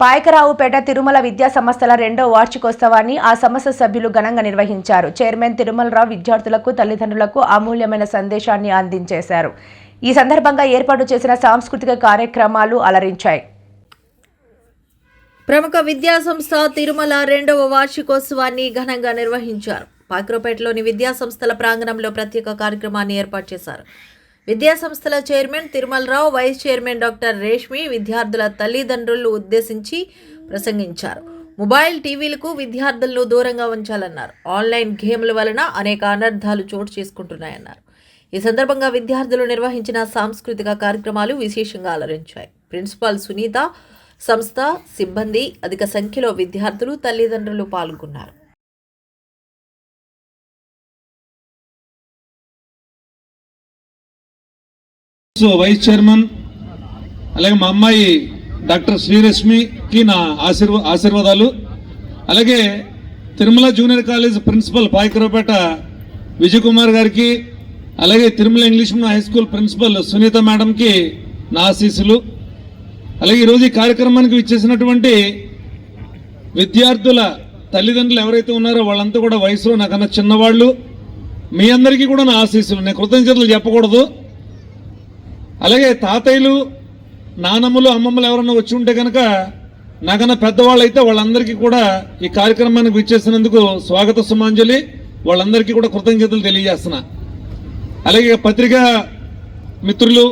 పాయకరావుపేట తిరుమల విద్యా సంస్థల రెండో వార్షికోత్సవాన్ని ఆ సంస్థ సభ్యులు ఘనంగా నిర్వహించారు. చైర్మన్ తిరుమలరావు విద్యార్థులకు తల్లిదండ్రులకు అమూల్యమైన సందేశాన్ని అందించేశారు. ఈ సందర్భంగా ఏర్పాటు చేసిన సాంస్కృతిక కార్యక్రమాలు అలరించాయి. ప్రముఖ విద్యా సంస్థ తిరుమల రెండవ వార్షికోత్సవాన్ని ఘనంగా నిర్వహించారు. పాక్రోపేటలోని విద్యా సంస్థల ప్రాంగణంలో ప్రత్యేక కార్యక్రమాన్ని ఏర్పాటు చేశారు. విద్యా సంస్థల chairman Tirumalarao vice chairman doctor Reshmi విద్యార్థుల తల్లిదండ్రులు ఉద్దేశించి ప్రసంగించారు. మొబైల్ టీవీలకు విద్యార్థులను దూరంగా ఉంచాలన్నారు. ఆన్లైన్ గేమ్ల వలన అనేక అనర్థాలు చోటు చేసుకుంటున్నాయన్నారు. ఈ సందర్భంగా విద్యార్థులు నిర్వహించిన సాంస్కృతిక కార్యక్రమాలు విశేషంగా అలరించాయి. ప్రిన్సిపాల్ సునీత సంస్థ సిబ్బంది అధిక సంఖ్యలో విద్యార్థులు తల్లిదండ్రులు పాల్గొన్నారు. వైస్ చైర్మన్ అలాగే మా అమ్మాయి డాక్టర్ శ్రీరశ్మికి నా ఆశీర్వా ఆశీర్వాదాలు. అలాగే Tirumala junior college principal Payakarapeta Vijay Kumar గారికి అలాగే Tirumala English medium high school principal Sunitha మేడంకి నా ఆశీస్సులు. అలాగే ఈరోజు ఈ కార్యక్రమానికి విచ్చేసినటువంటి విద్యార్థుల తల్లిదండ్రులు ఎవరైతే ఉన్నారో వాళ్ళంతా కూడా వయసులో నాకన్నా చిన్నవాళ్ళు. మీ అందరికీ కూడా నా ఆశీస్సులు. నేను కృతజ్ఞతలు చెప్పకూడదు. అలాగే తాతయ్యలు నానమ్మలు అమ్మమ్మలు ఎవరన్నా వచ్చి ఉంటే కనుక నగన పెద్దవాళ్ళు అయితే వాళ్ళందరికీ కూడా ఈ కార్యక్రమానికి విచ్చేసినందుకు స్వాగత సుమాంజలి. వాళ్ళందరికీ కూడా కృతజ్ఞతలు తెలియజేస్తున్నా. అలాగే పత్రికా మిత్రులు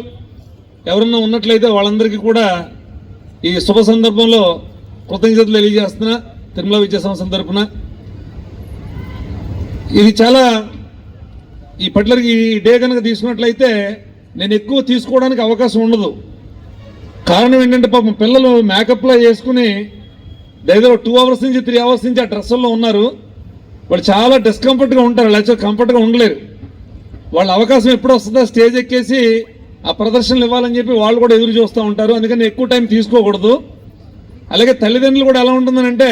ఎవరన్నా ఉన్నట్లయితే వాళ్ళందరికీ కూడా ఈ శుభ సందర్భంలో కృతజ్ఞతలు తెలియజేస్తున్నా తిరుమల విద్యా సంస్థ తరఫున ఇది చాలా ఈ పట్లకి ఈ డే కనుక తీసుకున్నట్లయితే నేను ఎక్కువ తీసుకోవడానికి అవకాశం ఉండదు. కారణం ఏంటంటే పాపం పిల్లలు మేకప్లో వేసుకుని దగ్గర టూ అవర్స్ నుంచి త్రీ అవర్స్ నుంచి ఆ డ్రెస్సుల్లో ఉన్నారు. వాళ్ళు చాలా డిస్కంఫర్ట్గా ఉంటారు లేకపోతే కంఫర్ట్గా ఉండలేరు. వాళ్ళ అవకాశం ఎప్పుడు వస్తుందో స్టేజ్ ఎక్కేసి ఆ ప్రదర్శనలు ఇవ్వాలని చెప్పి వాళ్ళు కూడా ఎదురు చూస్తూ ఉంటారు. అందుకని ఎక్కువ టైం తీసుకోకూడదు. అలాగే తల్లిదండ్రులు కూడా ఎలా ఉంటుందనంటే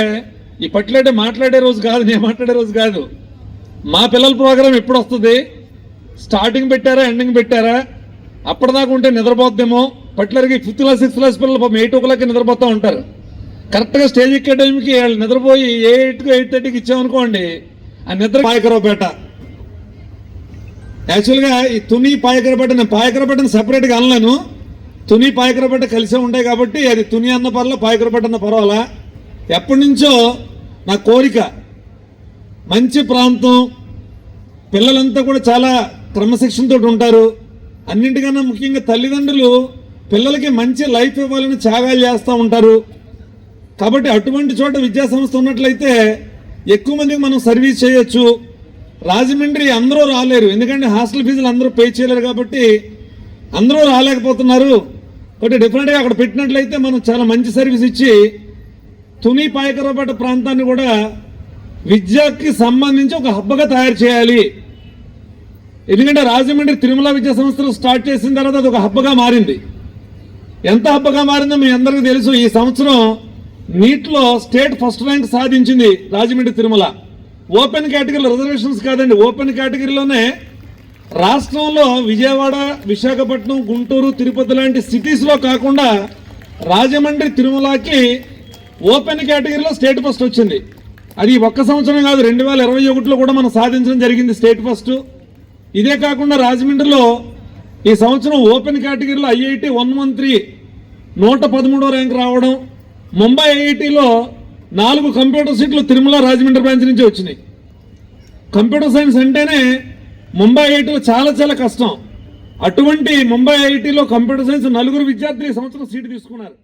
ఈ పట్లాడే మాట్లాడే రోజు కాదు నేను మాట్లాడే రోజు కాదు. మా పిల్లల ప్రోగ్రాం ఎప్పుడు వస్తుంది? స్టార్టింగ్ పెట్టారా ఎండింగ్ పెట్టారా? అప్పటిదాకా ఉంటే నిద్రపోద్దేమో. పర్టికులర్గా ఫిఫ్త్ క్లాస్ సిక్స్త్ క్లాస్ పిల్లలు పాపం ఎయిట్ ఓ క్లాక్కి నిద్రపోతూ ఉంటారు. కరెక్ట్గా స్టేజ్ ఎక్కే టైంకి వాళ్ళు నిద్రపోయి ఎయిట్కి ఎయిట్ థర్టీకి ఇచ్చామనుకోండి ఆ నిద్ర పాయకరావుపేట. యాక్చువల్గా ఈ తుని పాయకరపేట నేను పాయకరపేటను సపరేట్గా అనలేను. తుని పాయకరపేట కలిసే ఉంటాయి కాబట్టి అది తుని అన్న పర్వాలా పాయకరపేట అన్న పర్వాలా? ఎప్పటి నుంచో నా కోరిక మంచి ప్రాంతం పిల్లలంతా కూడా చాలా క్రమశిక్షణతో ఉంటారు. అన్నింటికన్నా ముఖ్యంగా తల్లిదండ్రులు పిల్లలకి మంచి లైఫ్ ఇవ్వాలని త్యాగాలు చేస్తూ ఉంటారు. కాబట్టి అటువంటి చోట విద్యాసంస్థ ఉన్నట్లయితే ఎక్కువ మందికి మనం సర్వీస్ చేయొచ్చు. రాజమండ్రి అందరూ రాలేరు. ఎందుకంటే హాస్టల్ ఫీజులు అందరూ పే చేయలేరు కాబట్టి అందరూ రాలేకపోతున్నారు. కాబట్టి డెఫినెట్గా అక్కడ పెట్టినట్లయితే మనం చాలా మంచి సర్వీస్ ఇచ్చి తుని పాయకరపేట ప్రాంతాన్ని కూడా విద్యకి సంబంధించి ఒక హబ్బగా తయారు చేయాలి. ఎందుకంటే రాజమండ్రి తిరుమల విద్యా సంస్థలు స్టార్ట్ చేసిన తర్వాత అది ఒక హబ్బగా మారింది. ఎంత హబ్బగా మారిందో మీ అందరికీ తెలుసు ఈ సంవత్సరం నీట్లో స్టేట్ ఫస్ట్ ర్యాంక్ సాధించింది రాజమండ్రి తిరుమల. ఓపెన్ కేటగిరీలో రిజర్వేషన్స్ కాదండి ఓపెన్ కేటగిరీలోనే రాష్ట్రంలో విజయవాడ విశాఖపట్నం గుంటూరు తిరుపతి లాంటి సిటీస్లో కాకుండా రాజమండ్రి తిరుమలకి ఓపెన్ కేటగిరీలో స్టేట్ ఫస్ట్ వచ్చింది. అది ఒక్క సంవత్సరం కాదు రెండు వేల ఇరవై ఒకటిలో కూడా మనం సాధించడం జరిగింది స్టేట్ ఫస్ట్. ఇదే కాకుండా రాజమండ్రిలో ఈ సంవత్సరం ఓపెన్ కేటగిరీలో ఐఐటి వన్ వన్ త్రీ నూట పదమూడో ర్యాంక్ రావడం ముంబై ఐఐటిలో నాలుగు కంప్యూటర్ సీట్లు తిరుమల రాజమండ్రి బ్రాంచ్ నుంచి వచ్చినాయి. కంప్యూటర్ సైన్స్ అంటేనే ముంబై ఐఐటిలో చాలా చాలా కష్టం. అటువంటి ముంబై ఐఐటిలో కంప్యూటర్ సైన్స్ నలుగురు విద్యార్థులు ఈ సంవత్సరం సీటు తీసుకున్నారు.